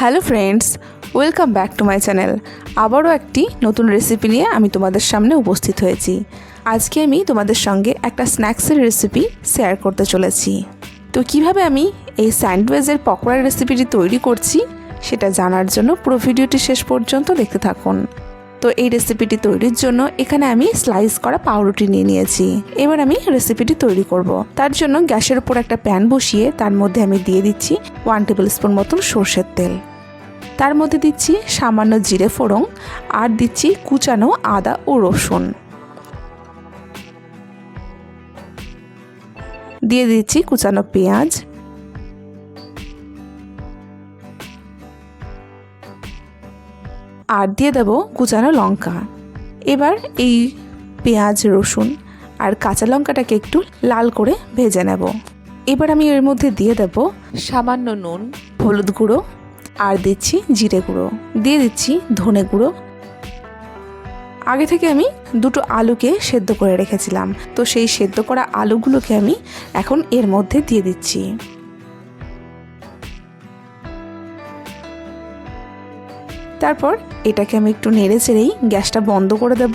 Hello friends, welcome back to my channel. আবারও একটি নতুন রেসিপি নিয়ে আমি তোমাদের সামনে উপস্থিত হয়েছি। আজকে আমি তোমাদের সঙ্গে একটা স্ন্যাক্সের রেসিপি শেয়ার করতে চলেছি। তো কীভাবে আমি এই স্যান্ডউইচের পকোড়ার রেসিপিটি তৈরি করছি, সেটা জানার জন্য পুরো ভিডিওটি শেষ পর্যন্ত দেখতে থাকুন। তো এই রেসিপিটি তৈরির জন্য এখানে আমি স্লাইস করা পাউরুটি নিয়ে নিয়েছি। এবার আমি রেসিপিটি তৈরি করব। তার জন্য গ্যাসের উপর একটা প্যান বসিয়ে তার মধ্যে আমি দিয়ে দিচ্ছি ওয়ান টেবিল স্পুন মতন সর্ষের তেল। তার মধ্যে দিচ্ছি সামান্য জিরে ফোড়ং আর দিচ্ছি কুচানো আদা ও রসুন। দিয়ে দিচ্ছি কুচানো পেঁয়াজ আর দিয়ে দেব কুচানো লঙ্কা। এবার এই পেঁয়াজ, রসুন আর কাঁচা লঙ্কাটাকে একটু লাল করে ভেজে নেব। এবার আমি এর মধ্যে দিয়ে দেব সামান্য নুন, হলুদ গুঁড়ো আর দিচ্ছি জিরে গুঁড়ো। দিয়ে দিচ্ছি ধনে গুঁড়ো। আগে থেকে আমি দুটো আলুকে সেদ্ধ করে রেখেছিলাম। তো সেই সেদ্ধ করা আলুগুলোকে আমি এখন এর মধ্যে দিয়ে দিচ্ছি। তারপর এটাকে আমি একটু নেড়ে চেড়েই গ্যাসটা বন্ধ করে দেব।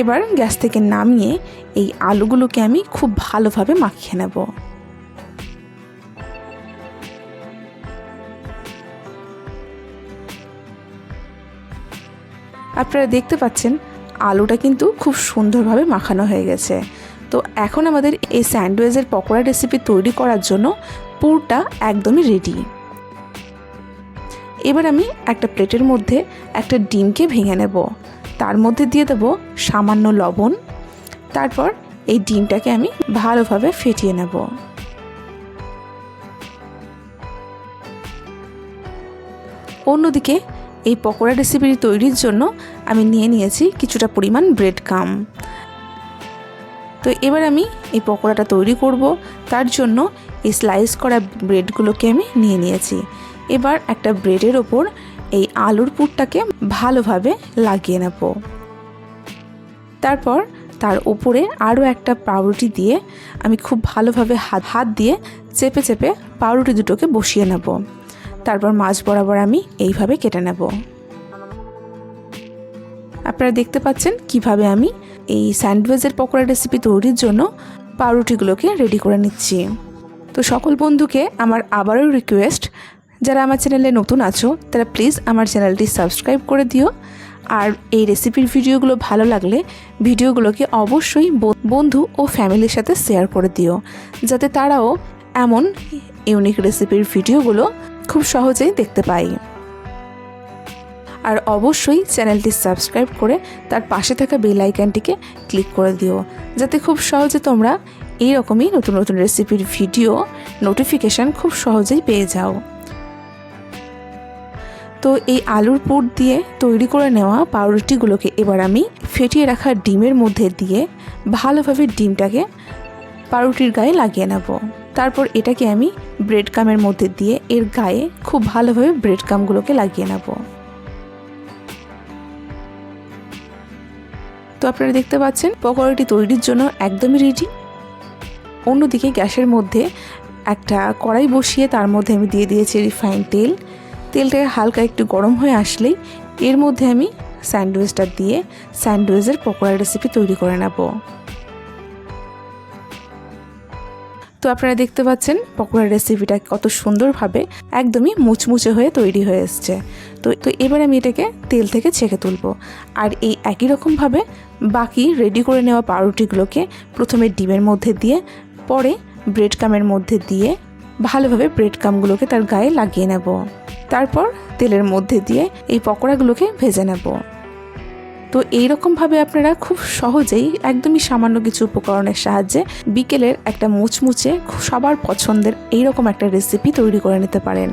এবার গ্যাস থেকে নামিয়ে এই আলুগুলোকে আমি খুব ভালোভাবে মাখিয়ে নেব। আপনারা দেখতে পাচ্ছেন, আলুটা কিন্তু খুব সুন্দরভাবে মাখানো হয়ে গেছে। তো এখন আমাদের এই স্যান্ডউইচের পকোড়া রেসিপি তৈরি করার জন্য পুরটা একদমই রেডি এবার আমি একটা প্লেটের মধ্যে একটা ডিমকে ভেঙে নেব। তার মধ্যে দিয়ে দেব সামান্য লবণ। তারপর এই ডিমটাকে আমি ভালোভাবে ফেটিয়ে নেব। অন্যদিকে এই পকোড়া রেসিপিটি তৈরির জন্য আমি নিয়ে নিয়েছি কিছুটা পরিমাণ ব্রেড কাম তো এবার আমি এই পকোড়াটা তৈরি করব। তার জন্য এই স্লাইস করা ব্রেডগুলোকে আমি নিয়ে নিয়েছি। এবার একটা ব্রেডের ওপর এই আলুর পুরটাকে ভালোভাবে লাগিয়ে নেব। তারপর তার উপরে আরও একটা পাউরুটি দিয়ে আমি খুব ভালোভাবে হাত হাত দিয়ে চেপে চেপে পাউরুটি দুটোকে বসিয়ে নেব। তারপর মাছ বরাবর আমি এইভাবে কেটে নেব। আপনারা দেখতে পাচ্ছেন কীভাবে আমি এই স্যান্ডউইচের পকোড়া রেসিপি তৈরির জন্য পাউরুটিগুলোকে রেডি করে নিচ্ছি। তো সকল বন্ধুকে আমার আবারও রিকোয়েস্ট যারা আমার চ্যানেলে নতুন আছো, তারা প্লিজ আমার চ্যানেলটি সাবস্ক্রাইব করে দিও। আর এই রেসিপির ভিডিওগুলো ভালো লাগলে ভিডিওগুলোকে অবশ্যই বন্ধু ও ফ্যামিলির সাথে শেয়ার করে দিও। যাতে তারাও এমন ইউনিক রেসিপির ভিডিওগুলো খুব সহজেই দেখতে পাই আর অবশ্যই চ্যানেলটি সাবস্ক্রাইব করে তার পাশে থাকা বেল আইকনটিকে ক্লিক করে দিও। যাতে খুব সহজে তোমরা এই রকমই নতুন নতুন রেসিপির ভিডিও নোটিফিকেশান খুব সহজেই পেয়ে যাও। তো এই আলুর পুর দিয়ে তৈরি করে নেওয়া পাউরুটিগুলোকে এবার আমি ফেটিয়ে রাখা ডিমের মধ্যে দিয়ে ভালোভাবে ডিমটাকে পাউরুটির গায়ে লাগিয়ে নেব। তারপর এটাকে আমি ব্রেড কামের মধ্যে দিয়ে এর গায়ে খুব ভালোভাবে ব্রেড কামগুলোকে লাগিয়ে নেব। তো আপনারা দেখতে পাচ্ছেন, পকোড়াটি তৈরির জন্য একদমই রেডি অন্যদিকে গ্যাসের মধ্যে একটা কড়াই বসিয়ে তার মধ্যে আমি দিয়ে দিয়েছি রিফাইন তেল। তেলটাকে হালকা একটু গরম হয়ে আসলেই এর মধ্যে আমি স্যান্ডউইচটা দিয়ে স্যান্ডউইচের পকোড়া রেসিপি তৈরি করে নেব। তো আপনারা দেখতে পাচ্ছেন পকোড়ার রেসিপিটা কত সুন্দরভাবে একদমই মুচমুচে হয়ে তৈরি হয়ে এসছে। তো তো এবার আমি এটাকে তেল থেকে ছেঁকে তুলব। আর এই একই রকমভাবে বাকি রেডি করে নেওয়া পাউরুটিগুলোকে প্রথমে ডিমের মধ্যে দিয়ে, পরে ব্রেড কামের মধ্যে দিয়ে ভালোভাবে ব্রেড কামগুলোকে তার গায়ে লাগিয়ে নেব। তারপর তেলের মধ্যে দিয়ে এই পকোড়াগুলোকে ভেজে নেব। তো এইরকমভাবে আপনারা খুব সহজেই একদমই সামান্য কিছু উপকরণের সাহায্যে বিকেলের একটা মুচমুচে সবার পছন্দের এইরকম একটা রেসিপি তৈরি করে নিতে পারেন।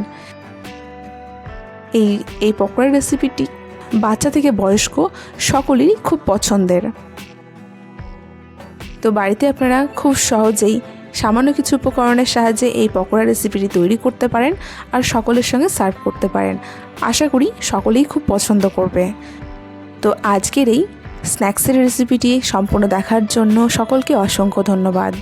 এই এই পকোড়ার রেসিপিটি বাচ্চা থেকে বয়স্ক সকলেরই খুব পছন্দের। তো বাড়িতে আপনারা খুব সহজেই সামান্য কিছু উপকরণের সাহায্যে এই পকোড়া রেসিপিটি তৈরি করতে পারেন আর সকলের সঙ্গে সার্ভ করতে পারেন। আশা করি সকলেই খুব পছন্দ করবে। তো আজকের এই স্ন্যাক্সের রেসিপিটি সম্পূর্ণ দেখার জন্য সকলকে অসংখ্য ধন্যবাদ।